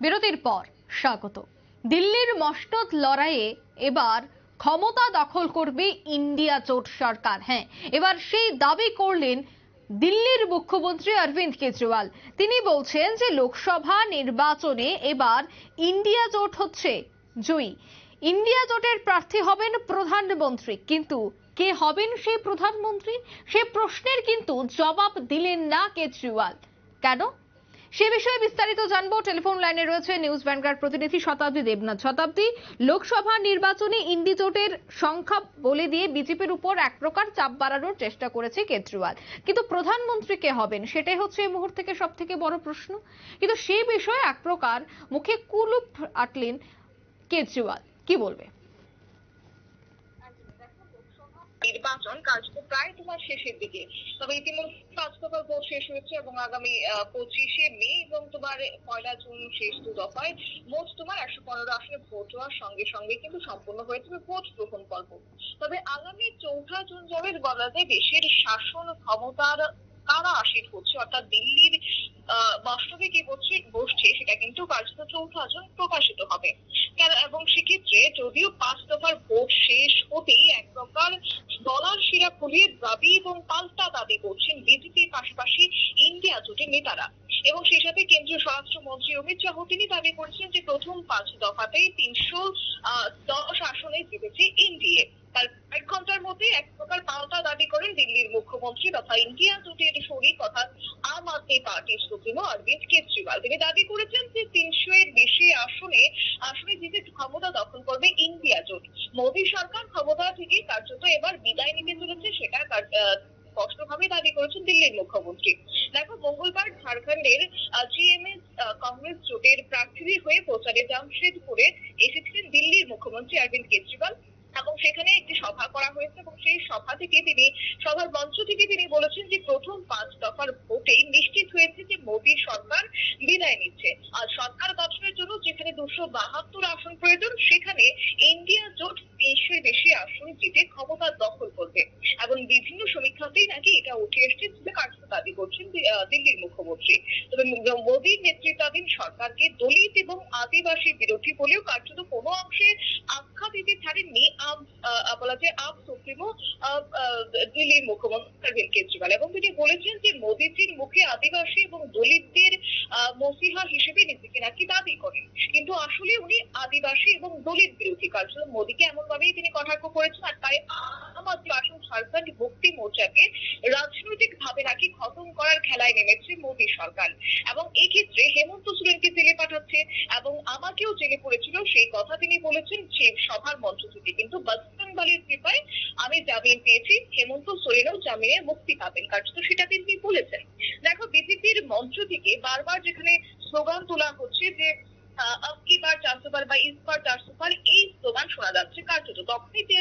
বিরতির পর স্বাগত। দিল্লির মসনদ লড়াইয়ে এবার ক্ষমতা দখল করবে ইন্ডিয়া জোট সরকার। হ্যাঁ এবার সেই দাবি করলেন দিল্লির মুখ্যমন্ত্রী অরবিন্দ কেজরিওয়াল। তিনি বলছেন যে লোকসভা নির্বাচনে এবার ইন্ডিয়া জোট হচ্ছে জয়ী। ইন্ডিয়া জোটের প্রার্থী হবেন প্রধানমন্ত্রী। কিন্তু কে হবেন সেই প্রধানমন্ত্রী? সে প্রশ্নের কিন্তু জবাব দিলেন না কেজরিওয়াল। কেন? সে বিষয়ে বিস্তারিত জানব। টেলিফোন লাইনে রয়েছে নিউজ ভ্যানগার্ড প্রতিনিধি শতাব্দী দেবনাথ। শতাব্দী, লোকসভা নির্বাচনে ইন্ডি জোটের সংখ্যা বলে দিয়ে বিজেপির উপর এক প্রকার চাপ বাড়ানোর চেষ্টা করেছে কেজরিওয়াল। কিন্তু প্রধানমন্ত্রী কে হবেন? সেটাই হচ্ছে এই মুহূর্ত থেকে সব থেকে বড় প্রশ্ন। কিন্তু সে বিষয়ে এক প্রকার মুখে কুলুপ আটলেন কেজরিওয়াল। কি বলবে? নির্বাচন কার্যত প্রায় তোমার শেষের দিকে। তবে ইতিমধ্যে পাঁচ দফার ভোট শেষ হয়েছে এবং আগামী পঁচিশে মে এবং তোমার পয়লা জুন শেষ দু দফায় মোট তোমার একশো পনেরো আসনে ভোট হওয়ার সঙ্গে সঙ্গে কিন্তু সম্পূর্ণ যাবে ভোট গ্রহণ পর্ব। তবে আগামী চৌঠা জুন যাবে বলা যায় দেশের শাসন ক্ষমতার কারা আসীন হচ্ছে? অর্থাৎ দিল্লির বাস্তবে কি বসছে সেটা কিন্তু কার্যত চৌঠা জুন প্রকাশিত হবে। এবং সেক্ষেত্রে যদিও পাঁচ দফার ভোট শেষ হতেই এক প্রকার ডলার শিরা ফুলিয়ে দাবি এবং পাল্টা দাবি করছেন বিজেপির পাশাপাশি ইন্ডিয়া জোটের নেতারা। এবং সেই সাথে কেন্দ্রীয় স্বরাষ্ট্রমন্ত্রী অমিত শাহ তিনি দাবি করেছেন যে প্রথম পাঁচ দফাতেই তিনশো দশ আসনে জিতেছে এনডিএ। তার এক ঘণ্টার মধ্যে এক প্রকার পাল্টা দাবি করেন দিল্লির মুখ্যমন্ত্রী তথা ইন্ডিয়া জোটের শরিক অর্থাৎ আম আদমি পার্টির সুপ্রিমো অরবিন্দ কেজরিওয়াল। তিনি দাবি করেছেন যে তিনশো এর বেশি আসনে আসনে জিতে ক্ষমতা দখল করবে ইন্ডিয়া জোট। মোদী সরকার ক্ষমতা থেকে কার্যত এবার বিদায় নিতে চলেছে, সেটা স্পষ্টভাবে দাবি করেছেন দিল্লির মুখ্যমন্ত্রী। দেখো, মঙ্গলবার ঝাড়খণ্ডের জিএমএস কংগ্রেস জোটের প্রার্থীদের হয়ে প্রচারে জামশেদপুরে এসেছিলেন দিল্লির মুখ্যমন্ত্রী অরবিন্দ কেজরিওয়াল। এবং সেখানে একটি সভা করা হয়েছে এবং সেই সভা থেকে তিনি, সভার মঞ্চ থেকে তিনি বলেছেন যে প্রথম পাঁচ দফার ভোটে নিশ্চিত হয়েছে যে মোদী সরকার বিদায় নিচ্ছে। আর সরকার গঠনের জন্য যেখানে দুশো বাহাত্তর আসন প্রয়োজন, সেখানে ইন্ডিয়া জোট তিনশোর বেশি আসন জিতে ক্ষমতা দখল করবে। এবং বিভিন্ন সমীক্ষাতেই নাকি এটা উঠে এসেছে। কার্যত দাবি করছেন দিল্লির মুখ্যমন্ত্রী। তবে মোদীর নেতৃত্বাধীন সরকারকে দলিত এবং আদিবাসী বিরোধী বলেও কার্যত কোনো অংশে আখ্যা দিতে ছাড়েননি সুপ্রিমো দিল্লির মুখ্যমন্ত্রী অরবিন্দ কেজরিওয়াল। এবং তিনি বলেছেন যে মোদীজির মুখে আদিবাসী এবং দলিতদের মসিহা হিসেবে নিজেকে নাকি দাবি করেন। কিন্তু আসলে উনি আদিবাসী এবং দলিত বিরোধী। কার্যত মোদীকে এমন ভাবেই তিনি কটাক্ষ করেছেন আর তাই আদমি আসন ঝাড়খণ্ড মুক্তি মোর্চাকে রাজনৈতিক ভাবে নাকি খতম করার খেলায় নেমেছে মোদী সরকার? এবং এক্ষেত্রে হেমন্ত সোরেনকে জেলে পাঠাচ্ছে এবং আমাকেও জেলে পড়েছিল সেই কথা তিনি বলেছেন যে সভার মঞ্চ থেকে। কিন্তু বজরং দলের কৃপায় আমি জামিন পেয়েছি, হেমন্ত সোরেনও জামিনে মুক্তি পাবেন। কার্যত সেটা তিনি বলেছেন। দেখো, বিজেপির মঞ্চ থেকে বারবার যেখানে স্লোগান তোলা হচ্ছে যে আহ, আব কি বার চারশো বার বা ইস বার চারশো বার এই স্লোগান শোনা যাচ্ছে। কার্যত তখনই যে,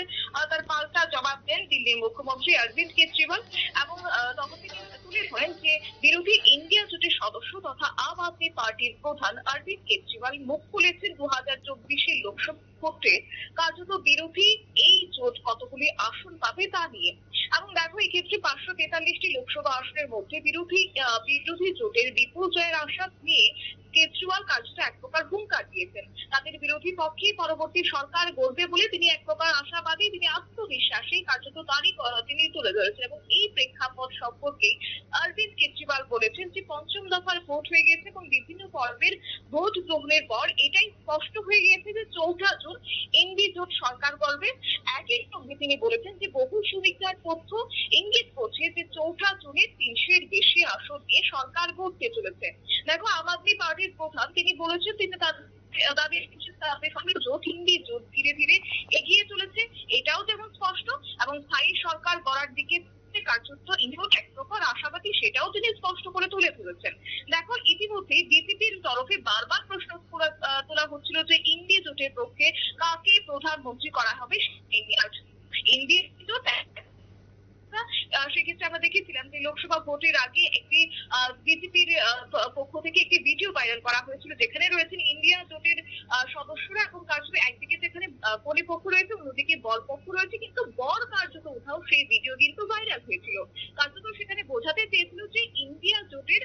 তার পাল্টা জবাব দেন দিল্লির মুখ্যমন্ত্রী অরবিন্দ কেজরিওয়াল এবং তখন তিনি তুলে ধরেন যে বিরোধী ইন্ডিয়া জোটের সদস্য তথা আম আদমি পার্টির প্রধান অরবিন্দ কেজরিওয়াল মুখ খুলেছেন দু হাজার চব্বিশের লোকসভা ভোটে। কার্যত বিরোধী এই জোট কতগুলি আসন পাবে তা নিয়ে। এবং দেখো এই ক্ষেত্রে পাঁচশো তেতাল্লিশটি লোকসভা আসনের মধ্যে বিরোধী বিরোধী জোটের বিপুল জয়ের আশা নিয়ে কেজরিওয়াল কার্যত এক প্রকার হুঙ্কার দিয়েছেন। তাদের বিরোধী পক্ষে পরবর্তী সরকার গড়বে বলে তিনি এক প্রকার আশাবাদী, তিনি আত্মবিশ্বাসী কার্যত তারই তিনি তুলে ধরেছেন এবং এই প্রেক্ষাপট সম্পর্কে অরবিন্দ কেজরিওয়াল বলেছেন যে পঞ্চম দফার ভোট হয়ে গেছে এবং বিভিন্ন পর্বের ভোট গ্রহণের পর এটাই স্পষ্ট হয়ে গিয়েছে যে চৌঠা জুন এনডি জোট সরকার গড়বে। একই সঙ্গে তিনি বলেছেন যে বহু সমীক্ষার তথ্য ইঙ্গিত করছে যে চৌঠা জুনে তিনশো এর বেশি আসন নিয়ে সরকার গড়তে চলেছে দেখো, আম আদমি পার্টির প্রধান তিনি বলেছেন, তিনি তার ধীরে ধীরে এগিয়ে চলেছে এটাও যেমন স্পষ্ট, এবং স্থায়ী সরকার গড়ার দিকে কার্যত ইন্ডিয়া এক প্রকার আশাবাদী, সেটাও তিনি স্পষ্ট করে তুলে ধরেছেন দেখো, ইতিমধ্যে বিজেপির তরফে বারবার প্রশ্ন তোলা- হচ্ছিল যে ইন্ডিয়া জোটের পক্ষে কাকে প্রধানমন্ত্রী করা হবে। ইন্ডিয়া জোট আহ, সেক্ষেত্রে আমরা দেখেছিলাম যে লোকসভা ভোটের আগে একটি বিজেপির পক্ষ থেকে একটি ভিডিও ভাইরাল করা হয়েছিল যেখানে রয়েছেন ইন্ডিয়া জোটের সদস্যরা এবং কার্যত একদিকে যেখানে আহ, কনে পক্ষ রয়েছে অন্যদিকে বল পক্ষ রয়েছে কিন্তু বর কার্যত উঠাও সেই ভিডিও কিন্তু ভাইরাল হয়েছিল। কার্যত সেখানে বোঝাতে চেয়েছিল যে ইন্ডিয়া জোটের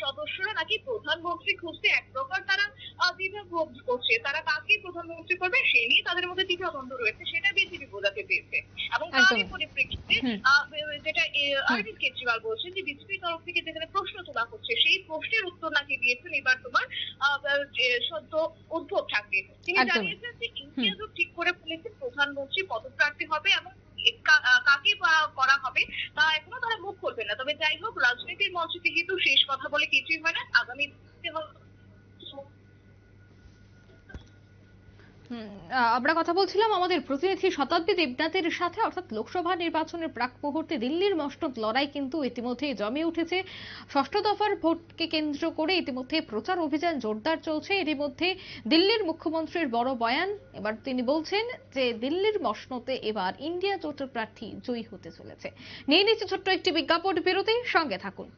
সদস্যরা নাকি প্রধানমন্ত্রী খুঁজতে এক প্রকার তারা অবধি করছে। তারা কাকে প্রধানমন্ত্রী করবে সে নিয়ে তাদের মধ্যে দ্বিধাদ্বন্দ্ব রয়েছে সেটা বিজেপি বোঝাতে পেরেছে। এবং তারই পরিপ্রেক্ষিতে যেটা অরবিন্দ কেজরিওয়াল বলছেন যে বিজেপির তরফ থেকে যেখানে প্রশ্ন তোলা হচ্ছে সেই প্রশ্নের উত্তর নাকি দিয়েছেন এবার তোমার সদ্য উদ্ভব ঠাকরে। তিনি জানিয়েছেন যে ইন্ডিয়া জোট ঠিক করে ফেলেছে প্রধানমন্ত্রী পদপ্রার্থী হবে এবং কাকে করা হবে তা এখনও তারা মুখ করবে না। তবে যাই হোক রাজনীতির মঞ্চে যেহেতু শেষ কথা বলে কিছুই হয় না আগামী আমরা কথা বলছিলাম আমাদের প্রতিনিধি শতাব্দী দেবনাথের সাথে, অর্থাৎ লোকসভা নির্বাচনের প্রাক মুহূর্তে দিল্লির মসনদ লড়াই কিন্তু ইতিমধ্যে জমে উঠেছে। ষষ্ঠ দফার ভোটকে কেন্দ্র করে ইতিমধ্যে প্রচার অভিযান জোরদার চলছে। এরই মধ্যে দিল্লির মুখ্যমন্ত্রীর বড় বয়ান, এবার তিনি বলছেন যে দিল্লির মসনদে এবার ইন্ডিয়া জোটের প্রার্থী জয়ী হতে চলেছে। নিয়ে নিচ্ছে ছোট্ট একটি বিজ্ঞাপন বিরতি, সঙ্গে থাকুন।